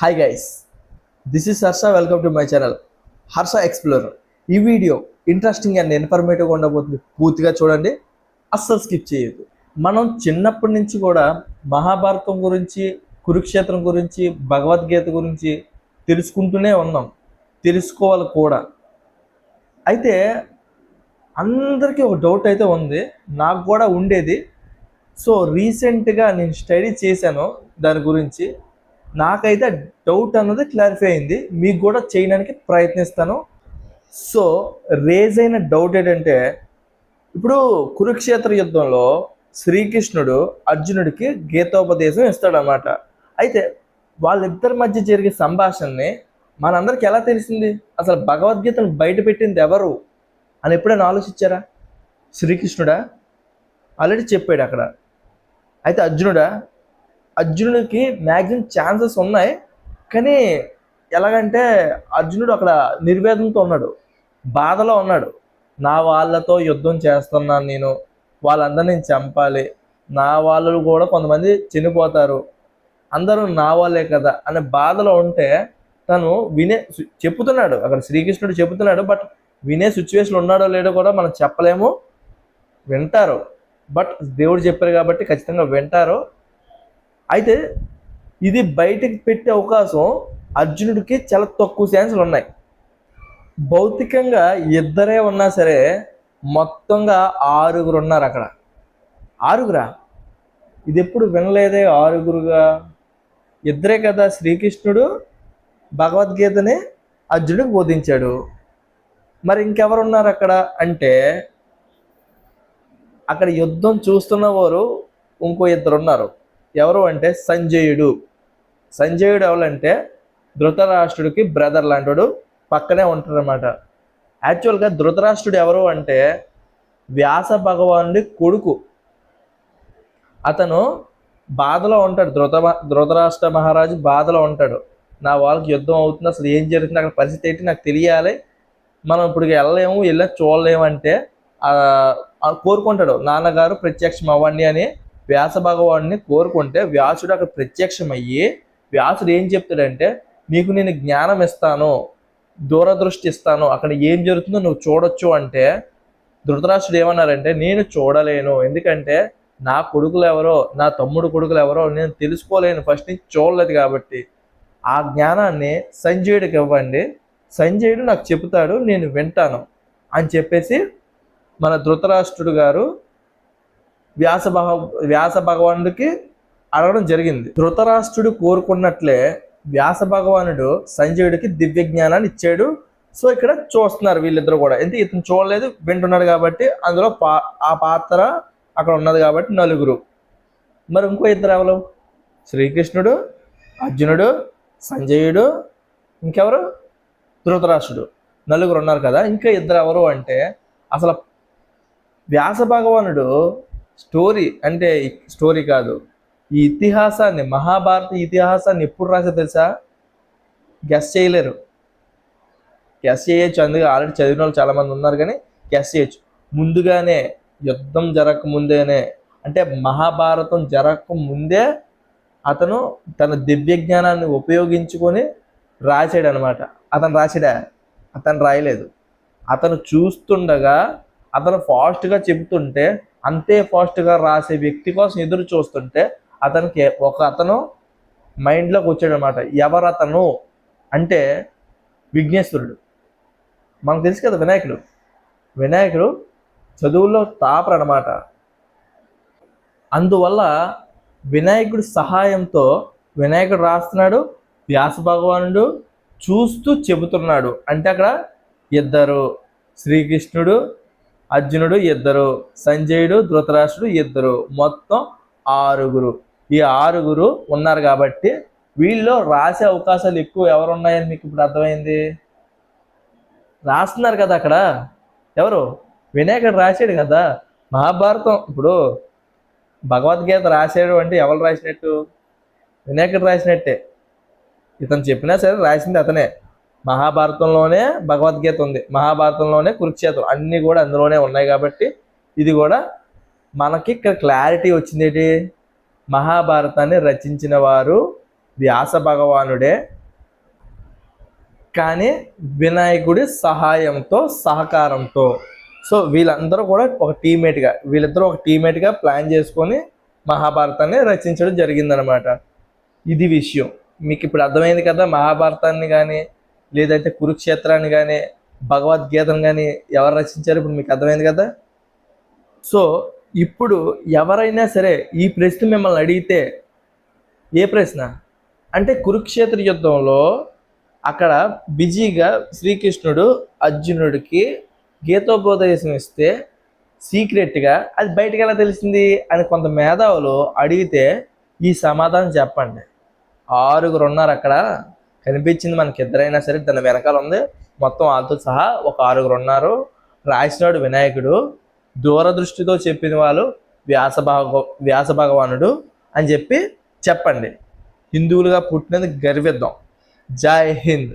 Hi guys this is Harsha welcome to my channel Harsha explorer ఈ video interesting and ఇన్ఫర్మేటివ్గా ఉండబోతుంది. పూర్తిగా చూడండి. అస్సలు స్కిప్ చేయొద్దు. మనం చిన్నప్పటి నుంచి కూడా మహాభారతం గురించి కురుక్షేత్రం గురించి భగవద్గీత గురించి తెలుసుకుంటూనే ఉన్నాం. తెలుసుకోవాలి కూడా. అయితే అందరికీ ఒక డౌట్ అయితే ఉంది. నాకు కూడా ఉండేది. సో రీసెంట్గా నేను స్టడీ చేశాను దాని గురించి. నాకైతే డౌట్ అన్నది క్లారిఫై అయింది. మీకు కూడా చేయడానికి ప్రయత్నిస్తాను. సో రేజ్ అయిన డౌట్ ఏంటంటే ఇప్పుడు కురుక్షేత్ర యుద్ధంలో శ్రీకృష్ణుడు అర్జునుడికి గీతోపదేశం ఇస్తాడనమాట అయితే వాళ్ళిద్దరి మధ్య జరిగే సంభాషణని మనందరికి ఎలా తెలిసింది? అసలు భగవద్గీతను బయట పెట్టింది ఎవరు? అని ఎప్పుడైనా ఆలోచించారా? శ్రీకృష్ణుడా? ఆల్రెడీ చెప్పాడు అక్కడ. అయితే అర్జునుడా అర్జునుడికి మ్యాక్సిమం ఛాన్సెస్ ఉన్నాయి. కానీ ఎలాగంటే అర్జునుడు అక్కడ నిర్వేదంతో ఉన్నాడు. బాధలో ఉన్నాడు. నా వాళ్ళతో యుద్ధం చేస్తున్నాను నేను. వాళ్ళందరినీ నేను చంపాలి. నా వాళ్ళు కూడా కొంతమంది చనిపోతారు. అందరూ నా వాళ్ళే కదా అనే బాధలో ఉంటే తను వినే చెప్తున్నాడు. అక్కడ శ్రీకృష్ణుడు చెబుతున్నాడు బట్ వినే సిచ్యువేషన్ ఉన్నాడో లేడో కూడా మనం చెప్పలేము. వింటారు. బట్ దేవుడు చెప్పారు కాబట్టి ఖచ్చితంగా వింటారు. అయితే ఇది బయటకు పెట్టే అవకాశం అర్జునుడికి చాలా తక్కువ ఛాన్సులు ఉన్నాయి. భౌతికంగా ఇద్దరే ఉన్నా సరే మొత్తంగా ఆరుగురు ఉన్నారు అక్కడ. ఆరుగురా? ఇది ఎప్పుడు వినలేదే ఆరుగురుగా? ఇద్దరే కదా శ్రీకృష్ణుడు భగవద్గీతని అర్జునుడికి బోధించాడు. మరి ఇంకెవరు ఉన్నారు అక్కడ? అంటే అక్కడ యుద్ధం చూస్తున్న వారు ఇంకో ఇద్దరు ఉన్నారు. ఎవరు అంటే సంజయుడు. సంజయుడు ఎవరంటే ధృతరాష్ట్రుడికి బ్రదర్ లాంటివాడు పక్కనే ఉంటాడనమాట యాక్చువల్గా ధృతరాష్ట్రుడు ఎవరు అంటే వ్యాస భగవానుడి కొడుకు. అతను బాధలో ఉంటాడు. ధృత ధృతరాష్ట్ర మహారాజు బాధలో ఉంటాడు. నా వాళ్ళకి యుద్ధం అవుతుంది అసలు ఏం జరుగుతుంది అక్కడ పరిస్థితి ఏంటి నాకు తెలియాలి. మనం ఇప్పుడు వెళ్ళలేము వెళ్ళి చూడలేము అంటే కోరుకుంటాడు. నాన్నగారు ప్రత్యక్షం అవ్వండి అని వ్యాస భగవాన్ని కోరుకుంటే వ్యాసుడు అక్కడ ప్రత్యక్షమయ్యి వ్యాసుడు ఏం చెప్తాడంటే నీకు నేను జ్ఞానం ఇస్తాను దూరదృష్టి ఇస్తాను అక్కడ ఏం జరుగుతుందో నువ్వు చూడొచ్చు అంటే ధృతరాష్ట్రుడు ఏమన్నారంటే నేను చూడలేను. ఎందుకంటే నా కొడుకులు ఎవరో నా తమ్ముడు కొడుకులు ఎవరో నేను తెలుసుకోలేను. ఫస్ట్ నుంచి చూడలేదు కాబట్టి. ఆ జ్ఞానాన్ని సంజయుడికి ఇవ్వండి. సంజయుడు నాకు చెబుతాడు నేను వింటాను అని చెప్పేసి మన ధృతరాష్ట్రుడు గారు వ్యాస భగ వ్యాస భగవానుడికి అడగడం జరిగింది. ధృతరాష్ట్రుడు కోరుకున్నట్లే వ్యాస భగవానుడు సంజయుడికి దివ్య జ్ఞానాన్ని ఇచ్చాడు. సో ఇక్కడ చూస్తున్నారు వీళ్ళిద్దరు కూడా. ఎందుకు ఇతను చూడలేదు? వింటున్నాడు కాబట్టి అందులో పా ఆ పాత్ర అక్కడ ఉన్నది కాబట్టి నలుగురు. మరి ఇంకో ఇద్దరు ఎవరు? శ్రీకృష్ణుడు అర్జునుడు సంజయుడు ఇంకెవరు? ధృతరాష్ట్రుడు. నలుగురు ఉన్నారు కదా. ఇంకా ఇద్దరు ఎవరు అంటే అసలు వ్యాస భగవానుడు స్టోరీ అంటే స్టోరీ కాదు. ఈ ఇతిహాసాన్ని మహాభారత ఇతిహాసాన్ని ఎప్పుడు రాసా తెలుసా? గెస్ చేయలేరు. గెస్ చేయొచ్చు. అందుకే ఆల్రెడీ చదివిన వాళ్ళు చాలామంది ఉన్నారు కానీ గెస్ చేయొచ్చు. ముందుగానే యుద్ధం జరగక ముందేనే అంటే మహాభారతం జరగక ముందే అతను తన దివ్య జ్ఞానాన్ని ఉపయోగించుకొని రాశాడు అనమాట అతను రాసాడా అతను రాయలేదు. అతను చూస్తుండగా అతను ఫాస్ట్గా చెబుతుంటే అంతే ఫాస్ట్గా రాసే వ్యక్తి కోసం ఎదురు చూస్తుంటే అతనికి ఒక అతను మైండ్లోకి వచ్చాడు అనమాట ఎవరు అతను అంటే విఘ్నేశ్వరుడు. మనకు తెలుసు కదా వినాయకుడు. వినాయకుడు చదువుల్లో టాపర్ అనమాట. అందువల్ల వినాయకుడి సహాయంతో వినాయకుడు రాస్తున్నాడు వ్యాస భగవానుడు చూస్తూ చెబుతున్నాడు. అంటే అక్కడ ఇద్దరు శ్రీకృష్ణుడు అర్జునుడు ఇద్దరు సంజయుడు ధృతరాష్ట్రుడు ఇద్దరు మొత్తం ఆరుగురు. ఈ ఆరుగురు ఉన్నారు కాబట్టి వీళ్ళు రాసే అవకాశాలు ఎక్కువ ఎవరు ఉన్నాయని మీకు ఇప్పుడు అర్థమైంది? రాస్తున్నారు కదా అక్కడ. ఎవరు? వినాయకుడు రాశాడు కదా. మహాభారతం. ఇప్పుడు భగవద్గీత రాశాడు అంటే ఎవరు రాసినట్టు? వినాయకుడు రాసినట్టే. ఇతను చెప్పినా సరే రాసింది అతనే. మహాభారతంలోనే భగవద్గీత ఉంది. మహాభారతంలోనే కురుక్షేత్రం. అన్నీ కూడా అందులోనే ఉన్నాయి కాబట్టి ఇది కూడా మనకి ఇక్కడ క్లారిటీ వచ్చింది ఏంటి? మహాభారతాన్ని రచించిన వారు వ్యాస భగవానుడే. కానీ వినాయకుడి సహాయంతో సహకారంతో. సో వీళ్ళందరూ కూడా ఒక టీమేట్గా వీళ్ళిద్దరూ ఒక టీమేట్గా ప్లాన్ చేసుకొని మహాభారతాన్ని రచించడం జరిగిందనమాట ఇది విషయం. మీకు ఇప్పుడు అర్థమైంది కదా మహాభారతాన్ని కానీ లేదంటే కురుక్షేత్రాన్ని కానీ భగవద్గీతను కానీ ఎవరు రచించారు? ఇప్పుడు మీకు అర్థమైంది కదా? సో ఇప్పుడు ఎవరైనా సరే ఈ ప్రశ్న మిమ్మల్ని అడిగితే ఏ ప్రశ్న? అంటే కురుక్షేత్ర యుద్ధంలో అక్కడ బిజీగా శ్రీకృష్ణుడు అర్జునుడికి గీతోపదేశం ఇస్తే సీక్రెట్గా అది బయటకు ఎలా తెలిసింది? అని కొంత మేధావులు అడిగితే ఈ సమాధానం చెప్పండి. ఆరుగురు ఉన్నారు అక్కడ. కనిపించింది మనకి ఇద్దరైనా సరే తన వెనకాల ఉంది. మొత్తం వాళ్ళతో సహా ఒక ఆరుగురు ఉన్నారు. రాసినాడు వినాయకుడు. దూరదృష్టితో చెప్పిన వాళ్ళు వ్యాస భగ వ్యాస భగవానుడు అని చెప్పి చెప్పండి. హిందువులుగా పుట్టినందుకు గర్విద్దాం జై హింద్.